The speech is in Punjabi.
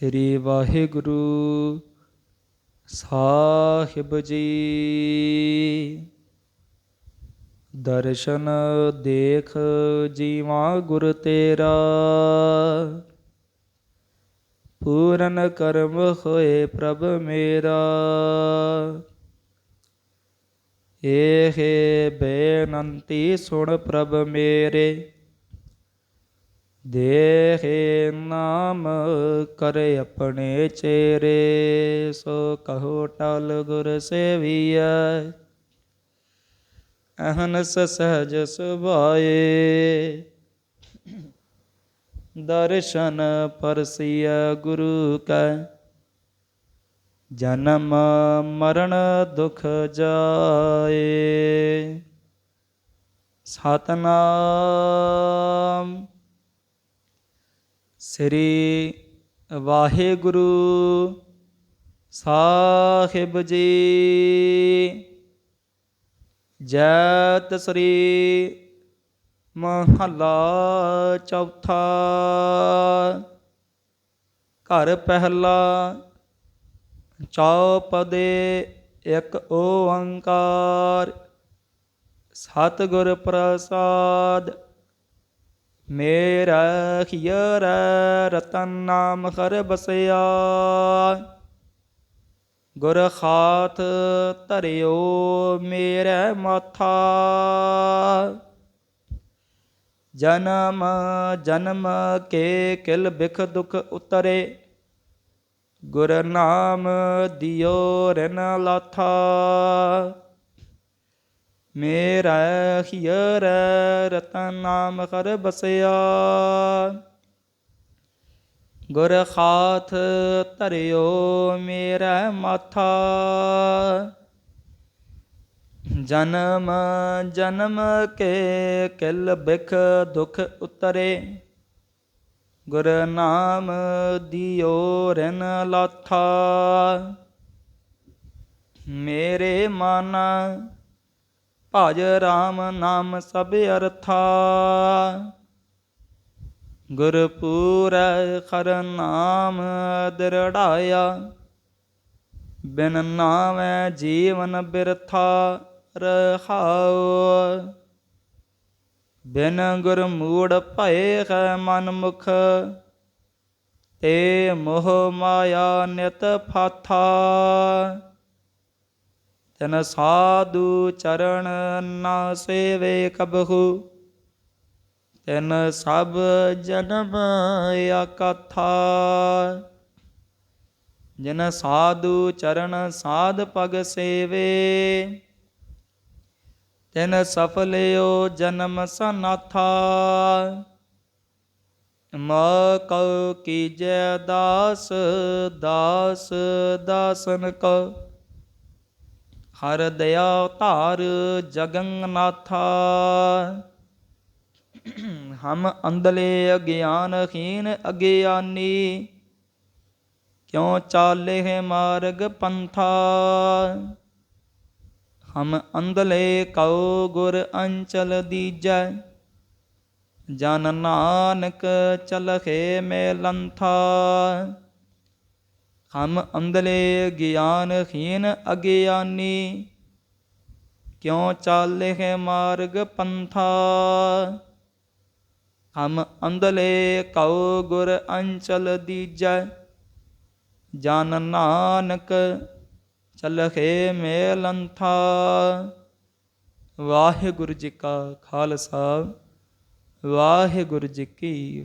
ਸ੍ਰੀ ਵਾਹਿਗੁਰੂ ਸਾਹਿਬ ਜੀ। ਦਰਸ਼ਨ ਦੇਖ ਜੀਵਾ ਗੁਰ ਤੇਰਾ। ਪੂਰਨ ਕਰਮ ਹੋਏ ਪ੍ਰਭ ਮੇਰਾ। ਏਹੇ ਬੇਨੰਤੀ ਸੁਣ ਪ੍ਰਭ ਮੇਰੇ। ਦੇਹੇ ਨਾਮ ਕਰੇ ਆਪਣੇ ਚੇਰੇ, ਸੋ ਕਹੋ ਟਲ ਗੁਰ ਸੇਵੀਐ। ਅਹਨਸ ਸਹਜ ਸੁਭਾਏ। ਦਰਸ਼ਨ ਪਰਸੀਐ ਗੁਰੂ ਕੈ। ਜਨਮ ਮਰਨ ਦੁਖ ਜਾਏ। ਸਤਨਾਮ। ਸ੍ਰੀ ਵਾਹਿਗੁਰੂ ਸਾਹਿਬ ਜੀ। ਜੈਤ ਸ੍ਰੀ ਮਹੱਲਾ ਚੌਥਾ। ਘਰ ਪਹਿਲਾ ਚੌਪਦੇ ਇੱਕ ਓੰਕਾਰ। ਸਤਿਗੁਰ ਪ੍ਰਸਾਦ ਮੇਰਾ ਹਿਯਰ ਰਤਨ ਨਾਮ ਹਰ ਬਸਿਆ। ਗੁਰ ਖਾਤ ਧਰਿਓ ਮੇਰੇ ਮਾਥਾ। ਜਨਮ ਜਨਮ ਕੇ ਕਿਲ ਬਿਖ ਦੁਖ ਉਤਰੇ। ਗੁਰ ਨਾਮ ਦਿਓ ਰਨ ਲਾਥਾ। ਮੇਰਾ ਹਿਯਰ ਰਤਨ ਨਾਮ ਹਰ ਬਸਿਆ। ਗੁਰ ਖਾਤ ਧਰਿਓ ਮੇਰਾ ਮਾਥਾ। ਜਨਮ ਜਨਮ ਕੇ ਕਿਲ ਬਿਖ ਦੁਖ ਉਤਰੇ। ਗੁਰ ਨਾਮ ਦਿਓ ਰਨ ਲਾਥਾ। ਮੇਰੇ ਮਨ ਭਜ ਰਾਮ ਨਾਮ ਸਭ ਅਰਥਾ। ਗੁਰਪੂਰੈ ਖਰ ਨਾਮ ਦਰੜਾਇਆ ਬਿਨ ਨਾਮੈ ਜੀਵਨ ਬਿਰਥਾ ਰਹਾਉ। ਬਿਨ ਗੁਰ ਮੂੜ ਭਏ ਹੈ ਮਨ ਮੁਖ ਤੇ ਮੋਹ ਮਾਇਆ ਨਿਤ ਫਾਥਾ। ਤਨ ਸਾਧੂ ਚਰਨ ਨਾ ਸੇਵੇ ਕਬਹੂ, ਤਿਨ ਸਭ ਜਨਮ ਆਕਥਾ ਜਨ ਸਾਧੂ ਚਰਨ ਸਾਧ ਪਗ ਸੇਵੇ, ਤਿਨ ਸਫਲਿਓ ਜਨਮ ਸਨਾਥਾ। ਮਾ ਕਉ ਕੀਜੈ ਦਾਸ ਦਾਸ ਦਾਸਨ ਕੋ ਹਰ ਦਇਆ ਧਾਰ ਜਗੰਨਾਥਾ। ਹਮ ਅੰਦਲੇ ਅਗਿਆਨਹੀਨ ਅਗਿਆਨੀ, ਕਿਉ ਚਾਲੇ ਮਾਰਗ ਪੰਥਾ। ਹਮ ਅੰਦਲੇ ਕਉ ਗੁਰ ਅੰਚਲ ਦੀਜੈ, ਜਨ ਨਾਨਕ ਚਲਖੇ ਮੇ ਲੰਥਾ ਹਮ ਅੰਧਲੇ ਗਿਆਨਹੀਨ ਅਗਿਆਨੀ ਕਿਉ ਚਾਲੇ ਮਾਰਗ ਪੰਥਾ? ਹਮ ਅੰਧਲੇ ਕਉ ਗੁਰ ਅੰਚਲ ਦੀਜੈ, ਜਨ ਨਾਨਕ ਚਲਖੇ ਮੇਲੰਥਾ। ਵਾਹਿਗੁਰੂ ਜੀ ਕਾ ਖਾਲਸਾ, ਵਾਹਿਗੁਰੂ ਜੀ ਕੀ